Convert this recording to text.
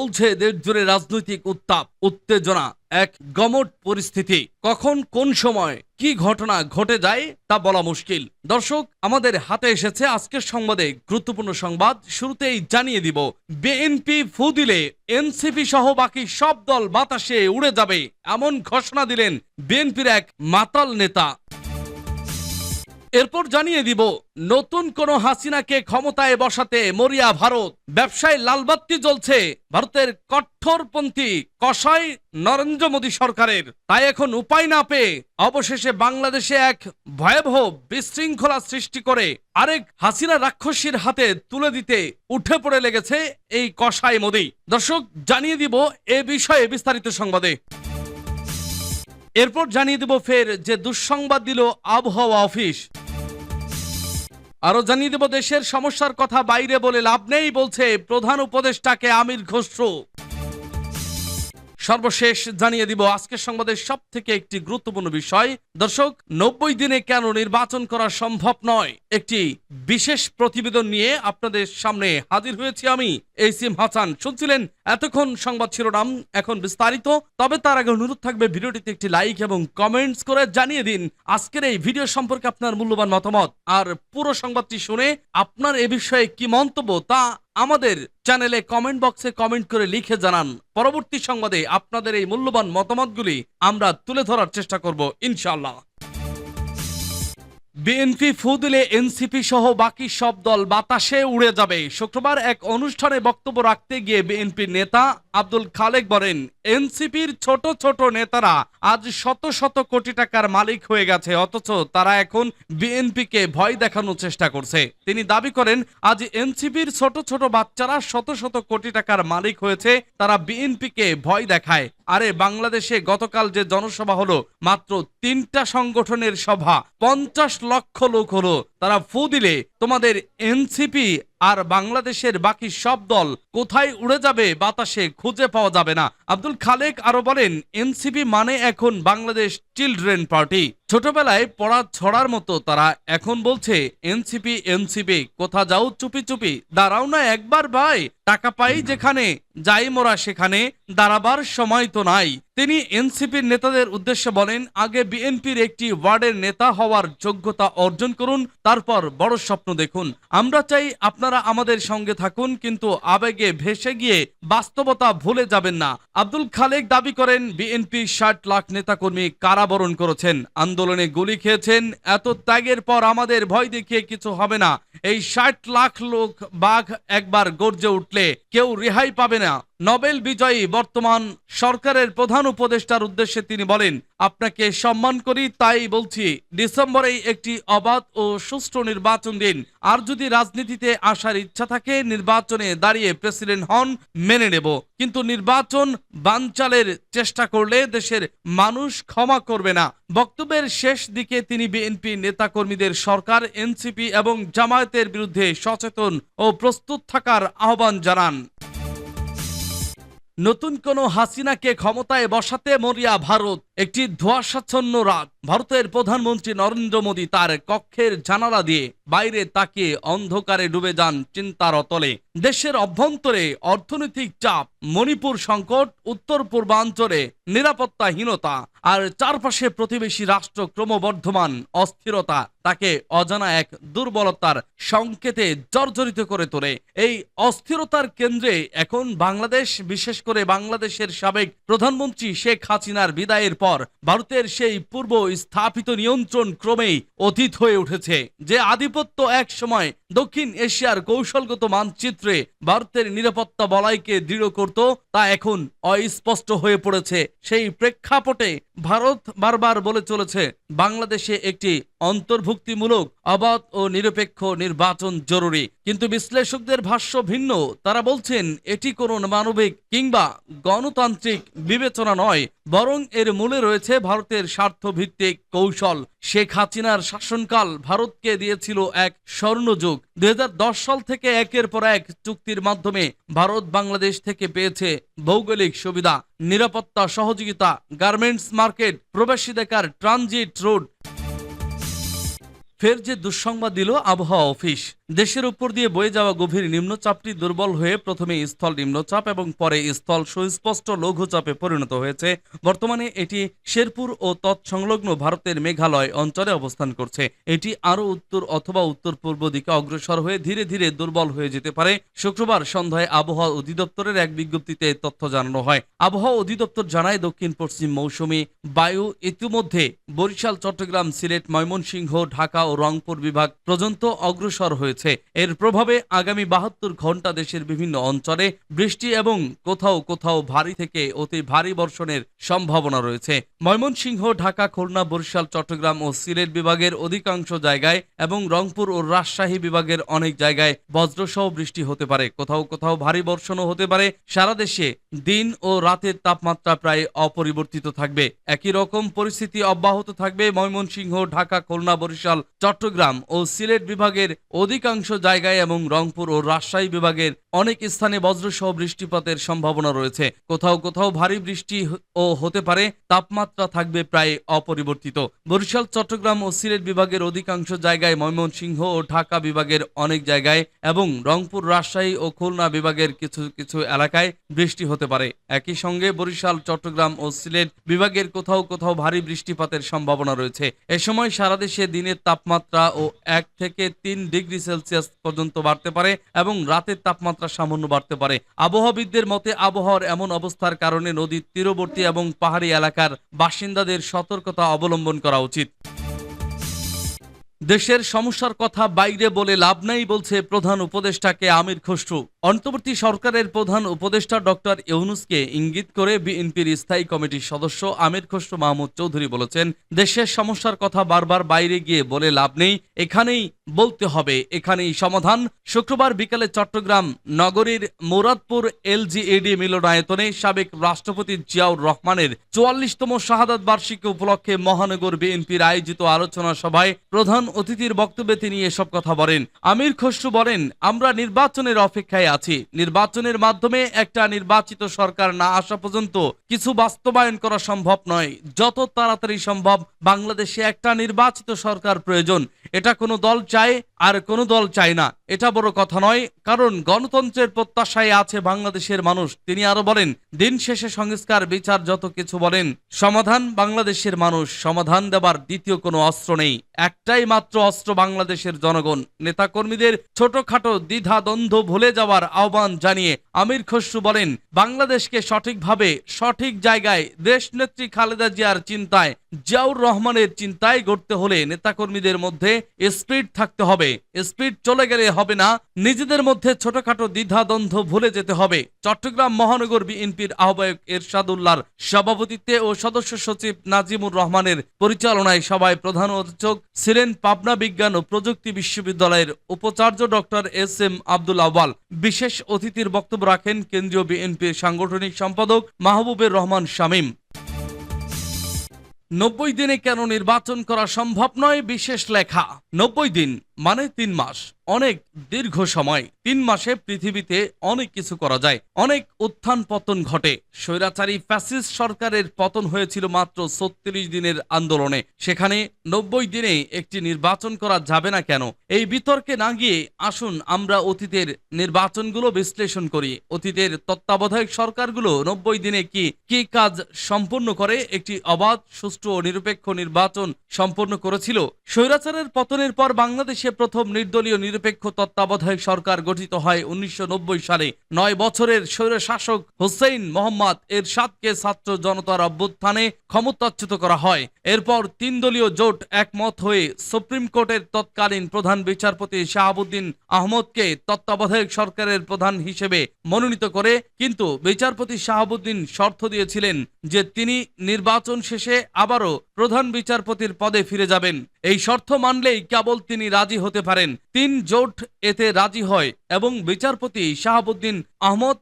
চলছে দেশ জুড়ে রাজনৈতিক উত্তাপ, উত্তেজনা, এক গমট পরিস্থিতি। কখন কোন সময় কি ঘটনা ঘটে যায় তা বলা মুশকিল। দর্শক, আমাদের হাতে এসেছে আজকের সংবাদে গুরুত্বপূর্ণ সংবাদ। শুরুতেই জানিয়ে দিব, বিএনপি ফু দিলে এনসিপি সহ বাকি সব দল বাতাসে উড়ে যাবে, এমন ঘোষণা দিলেন বিএনপির এক মাতাল নেতা। এরপর জানিয়ে দিব, নতুন কোন হাসিনাকে ক্ষমতায় বসাতে মরিয়া ভারত। ব্যবসায় লালবাত্তি জ্বলছে, ভারতের কঠোরপন্থী কষাই নরেন্দ্র মোদী সরকারের। তাই এখন উপায় না পেয়ে অবশেষে বাংলাদেশে এক ভয়াবহ বিশৃঙ্খলা সৃষ্টি করে আরেক হাসিনা রাক্ষসীর হাতে তুলে দিতে উঠে পড়ে লেগেছে এই কষাই মোদী। দর্শক, জানিয়ে দিব এ বিষয়ে বিস্তারিত সংবাদে। এরপর জানিয়ে দেব ফের যে দুঃসংবাদ দিল আবহাওয়া অফিস। আরও জানিয়ে দেব, দেশের সমস্যার কথা বাইরে বলে লাভ নেই বলছে প্রধান উপদেষ্টাকে আমির খসরু। সর্বশেষ জানিয়ে দিব আজকের সংবাদের সব থেকে একটি গুরুত্বপূর্ণ বিষয়। দর্শক, নব্বই দিনে কেন নির্বাচন করা সম্ভব নয়? একটি বিশেষ প্রতিবেদন নিয়ে আপনাদের সামনে হাজির হয়েছি আমি এই সিম হাসান। শুনছিলেন এতক্ষণ সংবাদ শিরোনাম, এখন বিস্তারিত। তবে তার আগে অনুরোধ থাকবে, ভিডিওটিতে একটি লাইক এবং কমেন্টস করে জানিয়ে দিন, আজকের এই ভিডিও সম্পর্কে আপনার মূল্যবান মতামত। আর পুরো সংবাদটি শুনে আপনার এ বিষয়ে কি মন্তব্য তা আমাদের চ্যানেলে কমেন্ট বক্সে কমেন্ট করে লিখে জানান। পরবর্তী সংবাদে আপনাদের এই মূল্যবান মতামতগুলি আমরা তুলে ধরার চেষ্টা করব, ইনশাআল্লাহ। বিএনপি ফু দিলে এনসিপি সহ বাকি সব দল বাতাসে উড়ে যাবে। শুক্রবার এক অনুষ্ঠানে বক্তব্য রাখতে গিয়ে বিএনপির নেতা আব্দুল খালেক বলেন, এনসিপির ছোট ছোট নেতারা আজ শত শত কোটি টাকার মালিক হয়ে গেছে, অথচ তারা এখন বিএনপিকে ভয় দেখানোর চেষ্টা করছে। তিনি দাবি করেন, আজ এনসিপির ছোট ছোট বাচ্চারা শত শত কোটি টাকার মালিক হয়েছে, তারা বিএনপিকে ভয় দেখায়। আরে বাংলাদেশে গতকাল যে জনসভা হলো, মাত্র তিনটা সংগঠনের সভা, পঞ্চাশ লক্ষ লোক হলো। তারা ফু দিলে তোমাদের এনসিপি আর বাংলাদেশের বাকি সব দল কোথায় উড়ে যাবে বাতাসে খুঁজে পাওয়া যাবে না। আব্দুল খালেক আরও বলেন, এনসিপি মানে এখন বাংলাদেশ চিলড্রেন পার্টি। ছোটবেলায় পড়া ছড়ার মতো তারা, এখন বলছে, এনসিপি এনসিপি, কোথা যাও চুপি চুপি, দাঁড়াও না একবার ভাই, টাকা পাই যেখানে, যাই মোরা সেখানে, দাঁড়াবার সময় তো নাই। তিনি এনসিপির নেতাদের উদ্দেশ্যে বলেন, আগে বিএনপির একটি ওয়ার্ডের নেতা হওয়ার যোগ্যতা অর্জন করুন, তারপর বড় স্বপ্ন দেখুন। আমরা চাই আপনারা আমাদের সঙ্গে থাকুন, কিন্তু আবেগে ভেসে গিয়ে বাস্তবতা ভুলে যাবেন না। আব্দুল খালেক দাবি করেন, বিএনপি ষাট লাখ নেতাকর্মী কারাবরণ করেছেন। আন্দোলনে গুলি খেয়েছেন, এত ত্যাগের পর আমাদের ভয় দেখিয়ে কিছু হবে না। এই ষাট লাখ লোক বাঘ একবার গর্জে উঠলে কেউ রেহাই পাবে না। নোবেল বিজয়ী বর্তমান সরকারের প্রধান উপদেষ্টার উদ্দেশ্যে তিনি বলেন, আপনাকে সম্মান করি, তাই বলছি, ডিসেম্বরেই একটি অবাধ ও সুষ্ঠু নির্বাচন দিন। আর যদি রাজনীতিতে আসার ইচ্ছা থাকে, নির্বাচনে দাঁড়িয়ে প্রেসিডেন্ট হন, মেনে নেব। কিন্তু নির্বাচন বানচালের চেষ্টা করলে দেশের মানুষ ক্ষমা করবে না। বক্তব্যের শেষ দিকে তিনি বিএনপি নেতাকর্মীদের সরকার, এনসিপি এবং জামায়াতের বিরুদ্ধে সচেতন ও প্রস্তুত থাকার আহ্বান জানান। নতুন কোন হাসিনাকে ক্ষমতায় বসাতে মরিয়া ভারত। একটি ধোঁয়াশাচ্ছন্ন রাত। ভারতের প্রধানমন্ত্রী নরেন্দ্র মোদী তার কক্ষের জানালা দিয়ে বাইরে তাকিয়ে অন্ধকারে ডুবে যান চিন্তার অতলে। দেশের অভ্যন্তরে অর্থনৈতিক চাপ, মণিপুর সংকট, উত্তর পূর্বাঞ্চলে নিরাপত্তাহীনতা আর চারপাশে প্রতিবেশী রাষ্ট্র ক্রমবর্ধমান অস্থিরতা তাকে অজানা এক দুর্বলতার সংকেতে জর্জরিত করে তোলে। এই অস্থিরতার কেন্দ্রে এখন বাংলাদেশ, বিশেষ করে বাংলাদেশের সাবেক প্রধানমন্ত্রী শেখ হাসিনার বিদায়ের পর ভারতের সেই পূর্ব স্থাপিত নিয়ন্ত্রণ ক্রমেই অতীত হয়ে উঠেছে, যে আধিপত্য এক সময় দক্ষিণ এশিয়ার কৌশলগত মানচিত্রে ভারতের নিরাপত্তা বলাইকে দৃঢ় করত, তা এখন অস্পষ্ট হয়ে পড়েছে। সেই প্রেক্ষাপটে ভারত বারবার বলে চলেছে, বাংলাদেশে একটি অন্তর্ভুক্তিমূলক অবাধ ও নিরপেক্ষ নির্বাচন জরুরি। কিন্তু বিশ্লেষকদের ভাষ্য ভিন্ন। তারা বলছেন, এটি কোনো মানবিক কিংবা গণতান্ত্রিক বিবেচনা নয়, বরং এর মূলে রয়েছে ভারতের স্বার্থভিত্তিক কৌশল। শেখ হাসিনার শাসনকাল ভারতকে দিয়েছিল এক স্বর্ণযুগ। দু হাজার দশ সাল থেকে একের পর এক চুক্তির মাধ্যমে ভারত বাংলাদেশ থেকে পেয়েছে ভৌগোলিক সুবিধা, নিরাপত্তা, সহযোগিতা, গার্মেন্টস মার্কেট প্রবাসী দেখার ট্রানজিট রোড। ফের যে দুঃসংবাদ দিল আবহাওয়া অফিস। দেশের উপর দিয়ে বয়ে যাওয়া গভীর নিম্নচাপটি দুর্বল হয়ে প্রথমে স্থল নিম্নচাপ এবং পরে স্থল সুস্পষ্ট লঘুচাপে পরিণত হয়েছে। বর্তমানে এটি শেরপুর ও তৎসংলগ্ন ভারতের মেঘালয় অঞ্চলে অবস্থান করছে। এটি আরও উত্তর অথবা উত্তর পূর্ব দিকে অগ্রসর হয়ে ধীরে ধীরে দুর্বল হয়ে যেতে পারে। শুক্রবার সন্ধ্যায় আবহাওয়া অধিদপ্তরের এক বিজ্ঞপ্তিতে তথ্য জানানো হয়। আবহাওয়া অধিদপ্তর জানায়, দক্ষিণ পশ্চিম মৌসুমি বায়ু ইতিমধ্যে বরিশাল, চট্টগ্রাম, সিলেট, ময়মনসিংহ, ঢাকা ও রংপুর বিভাগ পর্যন্ত অগ্রসর হয়েছে। এর প্রভাবে আগামী বাহাত্তর ঘণ্টা দেশের বিভিন্ন অঞ্চলে বৃষ্টি এবং কোথাও কোথাও ভারী থেকে অতি ভারী বর্ষণের সম্ভাবনা রয়েছে। ময়মনসিংহ, ঢাকা, খুলনা, বরিশাল, চট্টগ্রাম ও সিলেট বিভাগের অধিকাংশ জায়গায় এবং রংপুর ও রাজশাহী বিভাগের অনেক জায়গায় বজ্রসহ বৃষ্টি হতে পারে। কোথাও কোথাও ভারী বর্ষণও হতে পারে। সারা দেশে দিন ও রাতের তাপমাত্রা প্রায় অপরিবর্তিত থাকবে। একই রকম পরিস্থিতি অব্যাহত থাকবে ময়মনসিংহ, ঢাকা, খুলনা, বরিশাল, চট্টগ্রাম ও সিলেট বিভাগের অধিকাংশ জায়গায় এবং রংপুর ও রাজশাহী বিভাগের অনেক স্থানে বজ্রসহ বৃষ্টিপাতের সম্ভাবনা রয়েছে। কোথাও কোথাও ভারী বৃষ্টি ও হতে পারে, তাপমাত্রা থাকবে প্রায় অপরিবর্তিত। বরিশাল, চট্টগ্রাম ও সিলেট বিভাগের অধিকাংশ জায়গায় ময়মনসিংহ ও ঢাকা বিভাগের অনেক জায়গায় এবং রংপুর, রাজশাহী ও খুলনা বিভাগের কিছু কিছু এলাকায় বৃষ্টি হতে পারে। একই সঙ্গে বরিশাল, চট্টগ্রাম ও সিলেট বিভাগের কোথাও কোথাও ভারী বৃষ্টিপাতের সম্ভাবনা রয়েছে। এ সময় সারা দেশে দিনের তাপমাত্রা ও এক থেকে তিন ডিগ্রি সেলসিয়াস পর্যন্ত বাড়তে পারে এবং রাতের তাপমাত্রা সামান্য বাড়তে পারে। আবহাওয়াবিদদের মতে, আবহাওয়ার এমন অবস্থার কারণে নদীর তীরবর্তী এবং পাহাড়ি এলাকার বাসিন্দাদের সতর্কতা অবলম্বন করা উচিত। দেশের সমস্যার কথা বাইরে বলে লাভ নাই বলছে প্রধান উপদেষ্টাকে আমির খসরু। অন্তর্বর্তী সরকারের প্রধান উপদেষ্টা ডক্টর ইউনুসকে ইঙ্গিত করে বিএনপির স্থায়ী কমিটির সদস্য আমির খসরু মাহমুদ চৌধুরী বলেছেন, দেশের সমস্যার কথা বারবার বাইরে গিয়ে বলে লাভ নেই, এখানেই বলতে হবে, এখানেই সমাধান। শুক্রবার বিকালে চট্টগ্রাম নগরীর মুরাদপুর এলজিএডি মিলনায়তনে সাবেক রাষ্ট্রপতি জিয়াউর রহমানের চুয়াল্লিশতম শাহাদাত বার্ষিকী উপলক্ষে মহানগর বিএনপির আয়োজিত আলোচনা সভায় প্রধান অতিথির বক্তব্যে তিনি এসব কথা বলেন। আমির খসরু বলেন, আমরা নির্বাচনের অপেক্ষায় আছি। নির্বাচনের মাধ্যমে একটা নির্বাচিত সরকার না আসা পর্যন্ত কিছু বাস্তবায়ন করা সম্ভব নয়। যত তাড়াতাড়ি সম্ভব বাংলাদেশে একটা নির্বাচিত সরকার প্রয়োজন। এটা কোনো দল চায় আর কোনো দল চায় না। এটা বড় কথা নয়, কারণ গণতন্ত্রের প্রত্যাশায় আছে বাংলাদেশের মানুষ। তিনি আরও বলেন, দিন শেষে সংস্কার, বিচার যত কিছু বলেন, সমাধান বাংলাদেশের মানুষ, সমাধান দেবার দ্বিতীয় কোনো অস্ত্র নেই। একটাই মাত্র অস্ত্র বাংলাদেশের জনগণ। নেতাকর্মীদের ছোটখাটো দ্বিধা দ্বন্দ্ব ভুলে যাওয়ার আহ্বান জানিয়ে আমির খসরু বলেন, বাংলাদেশকে সঠিকভাবে সঠিক জায়গায় দেশনেত্রী খালেদা জিয়ার চিন্তায়, জিয়াউর রহমানের চিন্তায় গড়তে হলে নেতাকর্মীদের মধ্যে স্পিড থাকতে হবে। স্পিড চলে গেলে হবে না, নিজেদের মধ্যে ছোটখাটো দ্বিধা দ্বন্দ্ব ভুলে যেতে হবে। চট্টগ্রাম মহানগর বিএনপির আহ্বায়ক এরশাদুল্লাহর সভাপতিত্বে ও সদস্য সচিব নাজিমুর রহমানের পরিচালনায় সভায় প্রধান অতিথক ছিলেন পাবনা বিজ্ঞান ও প্রযুক্তি বিশ্ববিদ্যালয়ের উপাচার্য doctor S M Abdul Awal বিশেষ অতিথির বক্তব্য রাখেন কেন্দ্রীয় বিএনপির সাংগঠনিক সম্পাদক মাহবুবের রহমান শামীম। নব্বই দিনে কেন নির্বাচন করা সম্ভব নয়? বিশেষ লেখা। নব্বই দিন। মানে তিন মাস। অনেক দীর্ঘ সময়। তিন মাসে পৃথিবীতে অনেক কিছু করা যায়। অনেক উত্থান পতন ঘটে। স্বৈরাচারী ফ্যাসিস্ট সরকারের পতন হয়েছিল মাত্র ছত্রিশ দিনের আন্দোলনে। সেখানে নব্বই দিনে একটি নির্বাচন করা যাবে না কেন? এই বিতর্কে না গিয়ে আসুন আমরা অতীতের নির্বাচনগুলো বিশ্লেষণ করি। অতীতের তত্ত্বাবধায়ক সরকারগুলো নব্বই দিনে কি কি কাজ সম্পন্ন করে? একটি অবাধ, সুষ্ঠু ও নিরপেক্ষ নির্বাচন সম্পন্ন করেছিল? স্বৈরাচারের পতনের পর বাংলাদেশে প্রথম নির্দলীয় নিরপেক্ষ তত্ত্বাবধায়ক সরকার গঠিত হয় উনিশশো নব্বই সালে। নয় বছরের স্বৈর শাসক হুসেইন মোহাম্মদ এরশাদকে ছাত্র জনতার অভ্যুত্থানে ক্ষমতাচ্যুত করা হয়। এরপর তিন দলীয় জোট একমত হয়ে সুপ্রিম কোর্টের তৎকালীন প্রধান বিচারপতি শাহাবুদ্দিন আহমদকে তত্ত্বাবধায়ক সরকারের প্রধান হিসেবে মনোনীত করে, কিন্তু বিচারপতি শাহাবুদ্দিন শর্ত দিয়েছিলেন যে তিনি নির্বাচন শেষে আবারও প্রধান বিচারপতির পদে ফিরে যাবেন। এই শর্ত মানলেই কেবল তিনি রাজি হতে পারেন। তিন জোট এতে রাজি হয় এবং বিচারপতি শাহাবুদ্দিন আহমদ